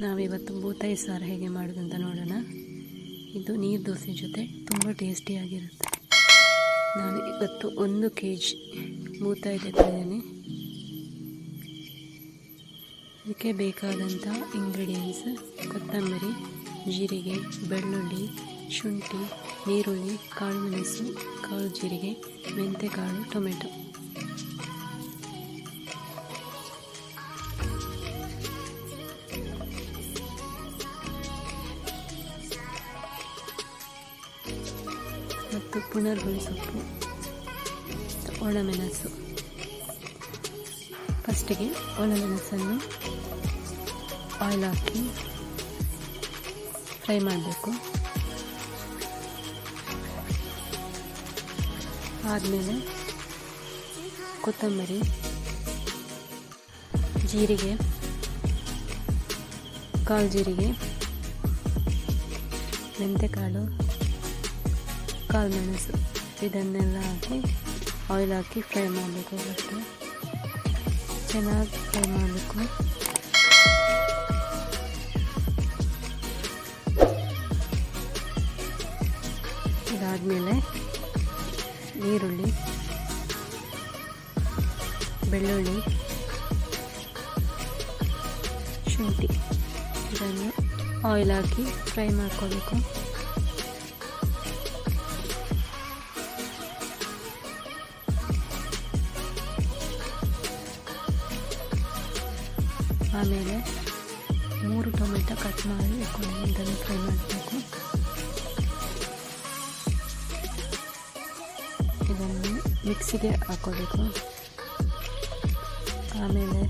ನಾವಿವತ್ತು ಬೂತಾಯಿ ಸಾರು ಹೇಗೆ ಮಾಡೋದು ಅಂತ ನೋಡೋಣ. ಇದು ನೀರು ದೋಸೆ ಜೊತೆ ತುಂಬ ಟೇಸ್ಟಿಯಾಗಿರುತ್ತೆ ನಾನು ಇವತ್ತು ಒಂದು ಕೆ ಜಿ ಬೂತಾಯಿ ತೆಗೆದಿದ್ದೀನಿ ಇದಕ್ಕೆ ಬೇಕಾದಂಥ ಇಂಗ್ರೀಡಿಯೆಂಟ್ಸ್ ಕೊತ್ತಂಬರಿ, ಜೀರಿಗೆ, ಬೆಳ್ಳುಳ್ಳಿ, ಶುಂಠಿ ನೀರುಳ್ಳಿ ಕಾಳು ಮೆಣಸು, ಕಾಳು ಜೀರಿಗೆ, ಮೆಂತೆಕಾಳು, ಟೊಮೆಟೊ. ಮತ್ತು ಪುನರ್ಗುಳಿ ಸೊಪ್ಪು ಒಣಮೆಣಸು ಫಸ್ಟಿಗೆ ಒಣಮೆಣಸನ್ನು ಆಯಿಲ್ ಹಾಕಿ ಫ್ರೈ ಮಾಡಬೇಕು. ಆದಮೇಲೆ ಕೊತ್ತಂಬರಿ, ಜೀರಿಗೆ, ಕಾಳು ಜೀರಿಗೆ, ಮೆಂತೆಕಾಳು ಕಾಳು ಮೆಣಸು. ಇದನ್ನೆಲ್ಲ ಹಾಕಿ ಆಯಿಲ್ ಹಾಕಿ ಫ್ರೈ ಮಾಡಬೇಕು ಫಸ್ಟು ಚೆನ್ನಾಗಿ ಫ್ರೈ ಮಾಡಬೇಕು. ಇದಾದಮೇಲೆ ಈರುಳ್ಳಿ, ಬೆಳ್ಳುಳ್ಳಿ, ಶುಂಠಿ. ಇದನ್ನು ಆಯಿಲ್ ಹಾಕಿ ಫ್ರೈ ಮಾಡ್ಕೋಬೇಕು. ಆಮೇಲೆ ಮೂರು ಟೊಮೆಟೊ ಕಟ್ ಮಾಡಿ ಇಟ್ಕೊಂಡು ಇದನ್ನು ಫ್ರೈ ಮಾಡಬೇಕು. ಇದನ್ನು ಮಿಕ್ಸಿಗೆ ಹಾಕೋಬೇಕು. ಆಮೇಲೆ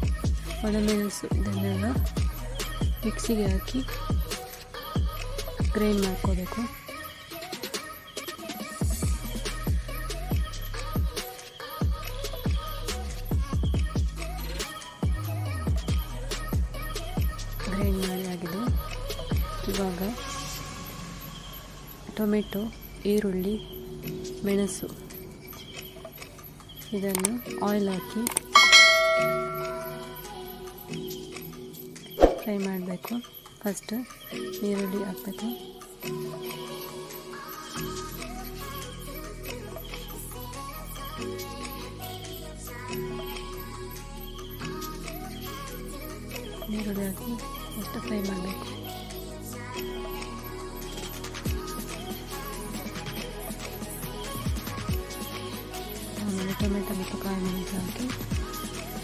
ಒಣಮೆಣಸು ಇದನ್ನೆಲ್ಲ ಮಿಕ್ಸಿಗೆ ಹಾಕಿ ಗ್ರೈಂಡ್ ಮಾಡ್ಕೋಬೇಕು. ಇವಾಗ ಟೊಮೆಟೊ, ಈರುಳ್ಳಿ, ಮೆಣಸು. ಇದನ್ನು ಆಯಿಲ್ ಹಾಕಿ ಫ್ರೈ ಮಾಡಬೇಕು. ಫಸ್ಟ್ ಈರುಳ್ಳಿ ಹಾಕಬೇಕು. ಈರುಳ್ಳಿ ಹಾಕಿ ಫಸ್ಟ್ ಫ್ರೈ ಮಾಡಬೇಕು.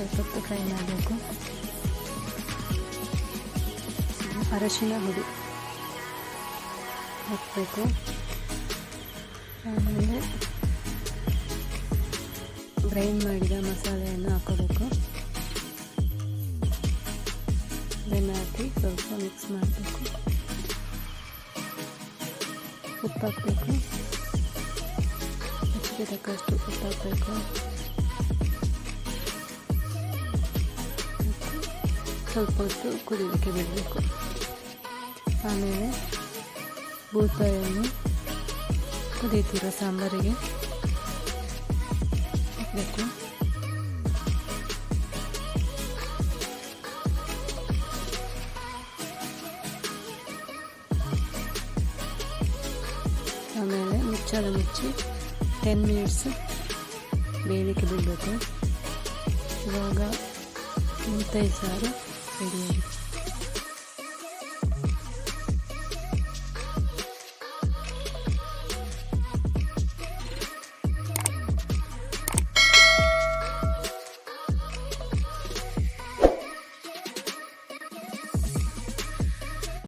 ಸ್ವಲ್ಪ ಹೊತ್ತು ಫ್ರೈ ಮಾಡಬೇಕು ಅರಶಿನ ಹುಡಿ ಹಾಕಬೇಕು. ಆಮೇಲೆ ಗ್ರೈಂಡ್ ಮಾಡಿದ ಮಸಾಲೆಯನ್ನು ಹಾಕೋಬೇಕು. ಇದನ್ನು ಹಾಕಿ ಸ್ವಲ್ಪ ಮಿಕ್ಸ್ ಮಾಡಬೇಕು. ಉಪ್ಪು ಹಾಕಬೇಕು. ರುಚಿಗೆ ತಕ್ಕಷ್ಟು ಉಪ್ಪು ಹಾಕಬೇಕು. ಸ್ವಲ್ಪ ಹೊತ್ತು ಕುದಿಲಿಕ್ಕೆ ಬಿಡಬೇಕು ಆಮೇಲೆ ಬೂತಾಯನ್ನು ಕುದೀತಿರೋ ಸಾಂಬಾರಿಗೆ ಹಾಕಬೇಕು ಆಮೇಲೆ ಮುಚ್ಚಳ ಮುಚ್ಚಿ ಟೆನ್ ಮಿನಿಟ್ಸ್ ಬೇಯಲಿಕ್ಕೆ ಬಿಡಬೇಕು ಇವಾಗ ಮುತ್ತೈ ಸಾರು Radio.